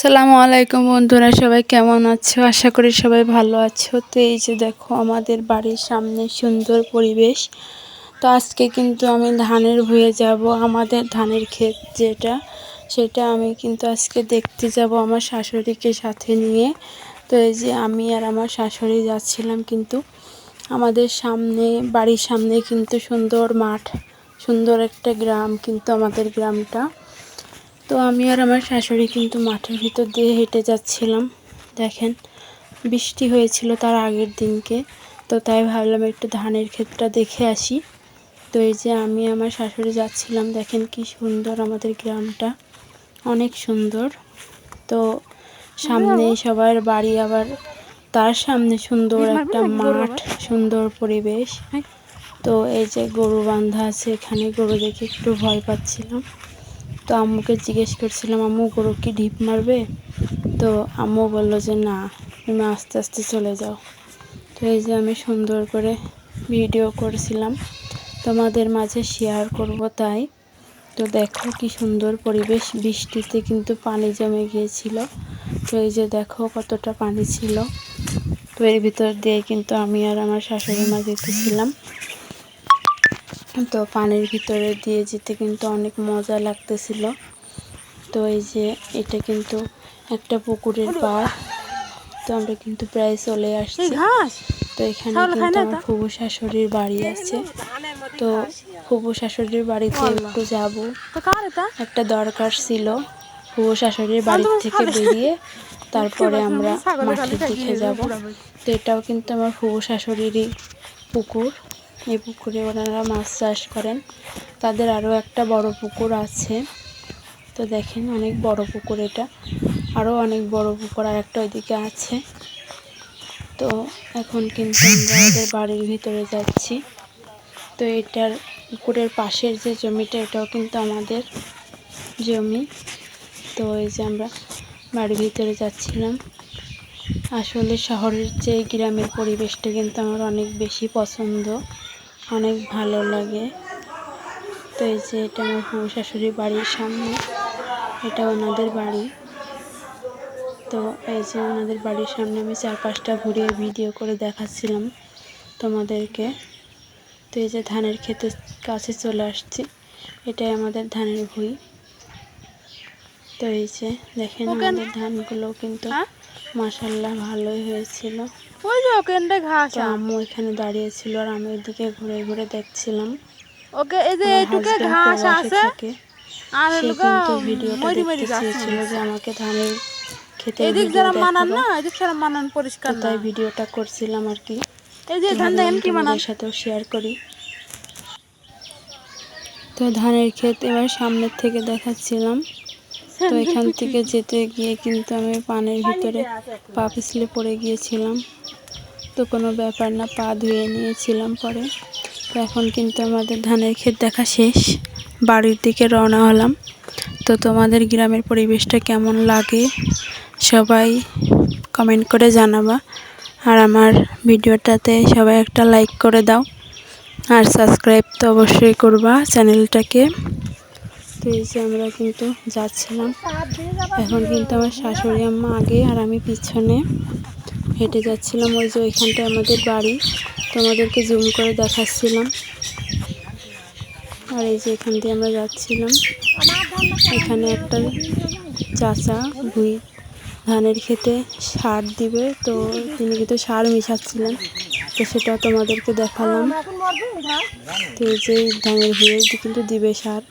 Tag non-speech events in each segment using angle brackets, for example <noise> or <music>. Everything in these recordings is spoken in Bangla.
সালামু আলাইকুম বন্ধুরা, সবাই কেমন আছো? আশা করি সবাই ভালো আছো। তো এই যে দেখো, আমাদের বাড়ির সামনে সুন্দর পরিবেশ। তো আজকে কিন্তু আমি ধানের ভুয়ে যাব, আমাদের ধানের ক্ষেত যেটা, সেটা আমি কিন্তু আজকে দেখতে যাব আমার শাশুড়িকে সাথে নিয়ে। তো এই যে আমি আর আমার শাশুড়ি যাচ্ছিলাম কিন্তু আমাদের সামনে, বাড়ির সামনে কিন্তু সুন্দর মাঠ, সুন্দর একটা গ্রাম কিন্তু আমাদের গ্রামটা। তো আমি আর আমার শাশুড়ি কিন্তু মাঠের ভিতর দিয়ে হেঁটে যাচ্ছিলাম। দেখেন বৃষ্টি হয়েছিল তার আগের দিনকে তো তাই ভাবলাম একটু ধানের ক্ষেতটা দেখে আসি। তো এই যে আমি আমার শাশুড়ি যাচ্ছিলাম দেখেন কি সুন্দর আমাদের গ্রামটা অনেক সুন্দর। তো সামনে সবার বাড়ি আবার তার সামনে সুন্দর একটা মাঠ সুন্দর পরিবেশ। তো এই যে গরু বান্ধা আছে এখানে গরু দেখে একটু ভয় পাচ্ছিলাম। তো আম্মুকে জিজ্ঞেস করছিলাম, আম্মু, গরু কি ঢিপ মারবে? তো আম্মু বলল যে, না, তুমি আস্তে আস্তে চলে যাও। তো এই যে আমি সুন্দর করে ভিডিও করছিলাম। তোমাদের মাঝে শেয়ার করব তাই। তো দেখো কি সুন্দর পরিবেশ। বৃষ্টিতে কিন্তু পানি জমে গিয়েছিল। তো এই যে দেখো কতটা পানি ছিল। তো এর ভিতর দিয়ে কিন্তু আমি আর আমার শাশুড়ি মা যেতেছিলাম তো পানির ভিতরে দিয়ে যেতে কিন্তু অনেক মজা লাগতেছিল। তো এই যে এটা কিন্তু একটা পুকুরের পাড়। তো আমরা কিন্তু প্রায় চলে আসছি। তো এখানে কিন্তু আমার ফুবু শাশুড়ির বাড়ি আছে। তো ফুবু শাশুড়ির বাড়িতে একটু যাব। একটা দরকার ছিল। ফুবু শাশুড়ির বাড়ি থেকে বেরিয়ে তারপরে আমরা মাঠের দিকে যাব। তো এটাও কিন্তু আমার ফুবু শাশুড়িরই পুকুর। এই পুকুরে ওনারা মাছ চাষ করেন। তাদের আরও একটা বড় পুকুর আছে। তো দেখেন, অনেক বড় পুকুর এটা। আরও অনেক বড় পুকুর আর একটা ওইদিকে আছে। তো এখন কিন্তু আমরা ওদের বাড়ির ভিতরে যাচ্ছি। তো এটার পুকুরের পাশের যে জমিটা, এটাও কিন্তু আমাদের জমি। তো এই যে আমরা বাড়ির ভিতরে যাচ্ছিলাম। আসলে শহরের যে গ্রামের পরিবেশটা কিন্তু আমার অনেক বেশি পছন্দ। অনেক ভালো লাগে। তো এই যে এটা আমার বউ শাশুড়ির বাড়ির সামনে, এটা ওনাদের বাড়ি। তো এই যে ওনাদের বাড়ির সামনে আমি চার পাঁচটা ঘুরিয়ে ভিডিও করে দেখাচ্ছিলাম তোমাদেরকে। তো এই যে ধানের ক্ষেতের কাছে চলে আসছি, এটাই আমাদের ধানের ভুঁই। তো এই যে দেখেন আমাদের ধানগুলো কিন্তু হ্যাঁ? মাসাল্লাহ ভালোই হয়েছিল। ওই যে ওখানটা ঘাস আম্মু এখানে দাঁড়িয়ে ছিল আর আমি এদিকে ঘুরে ঘুরে দেখছিলাম। ওকে এই যে এইটুকে ঘাস আছে আর কিন্তু ভিডিওটা দেখতে চেয়েছিল যে আমাকে ধানের খেতে এদিক যারা মানান না এদিক যারা মানান পরিষ্কার তাই ভিডিওটা করছিলাম আর কি। এই যে ধান দেখেন কি মানান? সাথেও শেয়ার করি। তো ধানের ক্ষেত এবার সামনের থেকে দেখাচ্ছিলাম। তো <laughs> এখান থেকে যেতে গিয়ে কিন্তু আমি পানির ভিতরে পা পিছলে পড়ে গিয়েছিলাম। তো কোনো ব্যাপার না পা ধুয়ে নিয়েছিলাম পরে। তো এখন কিন্তু আমাদের ধানের ক্ষেত দেখা শেষ। বাড়ির দিকে রওনা হলাম। তো তোমাদের গ্রামের পরিবেশটা কেমন লাগে সবাই কমেন্ট করে জানাবা। আর আমার ভিডিওটাতে সবাই একটা লাইক করে দাও। আর সাবস্ক্রাইব তো অবশ্যই করবা চ্যানেলটাকে। তো এই যে আমরা কিন্তু যাচ্ছিলাম। এখন কিন্তু আমার শাশুড়ি আম্মা আগে আর আমি পিছনে হেঁটে যাচ্ছিলাম। ওই যে ওইখানটায় আমাদের বাড়ি। তোমাদেরকে জুম করে দেখাচ্ছিলাম। আর এই যে এখান দিয়ে আমরা যাচ্ছিলাম। এখানে একটা চাচা ভুই ধানের খেতে সার দিবে। তো তিনি কিন্তু সার মিশাচ্ছিলেন। তো সেটা তোমাদেরকে দেখালাম। তো এই যে ধানের ভুঁয়ে কিন্তু দিবে সার।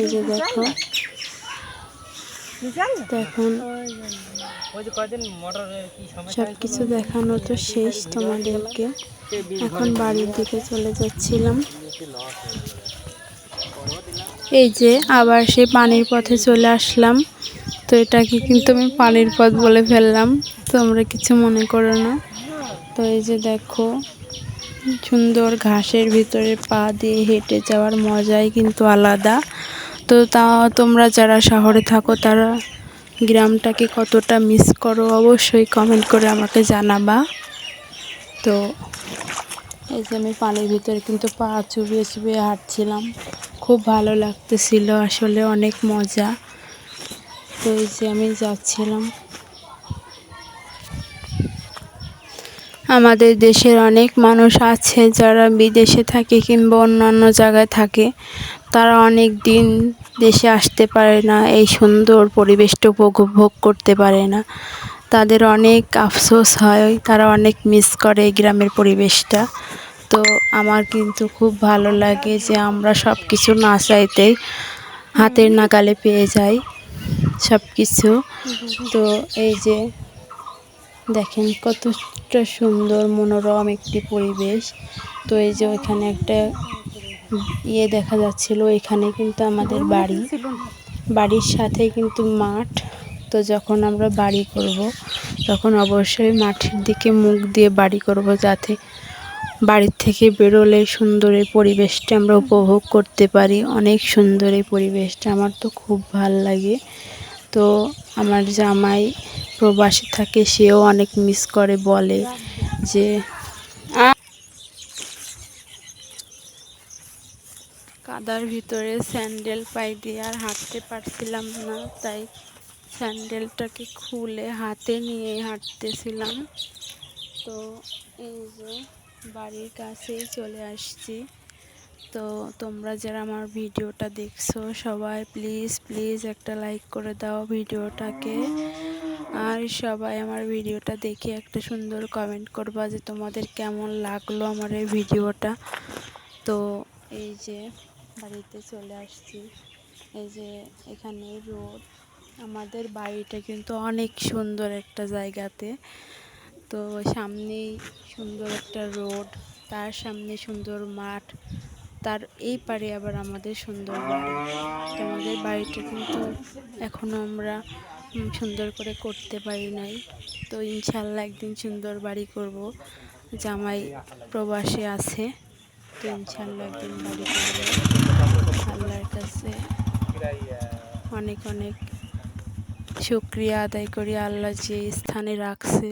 এই যে দেখো। এখন সব কিছু দেখানো তো শেষ তোমাদেরকে। এখন বাড়ির দিকে চলে যাচ্ছিলাম। এই যে আবার সেই পানির পথে চলে আসলাম। তো এটাকে কিন্তু আমি পানির পথ বলে ফেললাম। তোমরা কিছু মনে করো না। তো এই যে দেখো, সুন্দর ঘাসের ভিতরে পা দিয়ে হেঁটে যাওয়ার মজাই কিন্তু আলাদা। তো তা তোমরা যারা শহরে থাকো, তারা গ্রামটাকে কতটা মিস করো, অবশ্যই কমেন্ট করে আমাকে জানাবা। তো এই যে আমি পানির ভিতরে কিন্তু পা চুবিয়ে চুবিয়ে হাঁটছিলাম। খুব ভালো লাগতেছিল, আসলে অনেক মজা। তো এই যে আমি যাচ্ছিলাম। আমাদের দেশের অনেক মানুষ আছে যারা বিদেশে থাকে কিংবা অন্যান্য জায়গায় থাকে। তারা অনেক দিন দেশে আসতে পারে না, এই সুন্দর পরিবেশটা উপভোগ করতে পারে না। তাদের অনেক আফসোস হয়, তারা অনেক মিস করে এই গ্রামের পরিবেশটা। তো আমার কিন্তু খুব ভালো লাগে যে আমরা সব কিছু না চাইতেই হাতের নাগালে পেয়ে যাই সব কিছু তো এই যে দেখেন কতটা সুন্দর, মনোরম একটি পরিবেশ। তো এই যে ওইখানে একটা ইয়ে দেখা যাচ্ছিল, এখানে কিন্তু আমাদের বাড়ি। বাড়ির সাথে কিন্তু মাঠ। তো যখন আমরা বাড়ি করব, তখন অবশ্যই মাঠের দিকে মুখ দিয়ে বাড়ি করব যাতে বাড়ির থেকে বেরোলে সুন্দর এই পরিবেশটা আমরা উপভোগ করতে পারি। অনেক সুন্দর এই পরিবেশটা, আমার তো খুব ভালো লাগে। তো আমার জামাই প্রবাসী থাকে, সেও অনেক মিস করে, বলে যে কাদার ভিতরে স্যান্ডেল পাই দিয়ে আর হাঁটতে পারছিলাম না, তাই স্যান্ডেলটাকে খুলে হাতে নিয়ে হাঁটতেছিলাম। তো এই যে বাড়ির কাছেই চলে আসছি। তো তোমরা যারা আমার ভিডিওটা দেখছ, সবাই প্লিজ প্লিজ একটা লাইক করে দাও ভিডিওটাকে। আর সবাই আমার ভিডিওটা দেখে একটা সুন্দর কমেন্ট করবা যে তোমাদের কেমন লাগল আমার এই ভিডিওটা। তো এই যে বাড়িতে চলে আসছি। এই যে এখানে রোড। আমাদের বাড়িটা কিন্তু অনেক সুন্দর একটা জায়গাতে। তো সামনেই সুন্দর একটা রোড, তার সামনে সুন্দর মাঠ। তার এই পারে আবার আমাদের সুন্দর তো আমাদের বাড়িটা কিন্তু এখনও আমরা সুন্দর করে করতে পারি নাই। তো ইনশাল্লাহ একদিন সুন্দর বাড়ি করব। জামাই প্রবাসে আছে, তো ইনশাল্লাহ একদিন বাড়ি করব। আল্লাহর কাছে অনেক অনেক শুক্রিয়া আদায় করি। আল্লাহ যে স্থানে রাখছে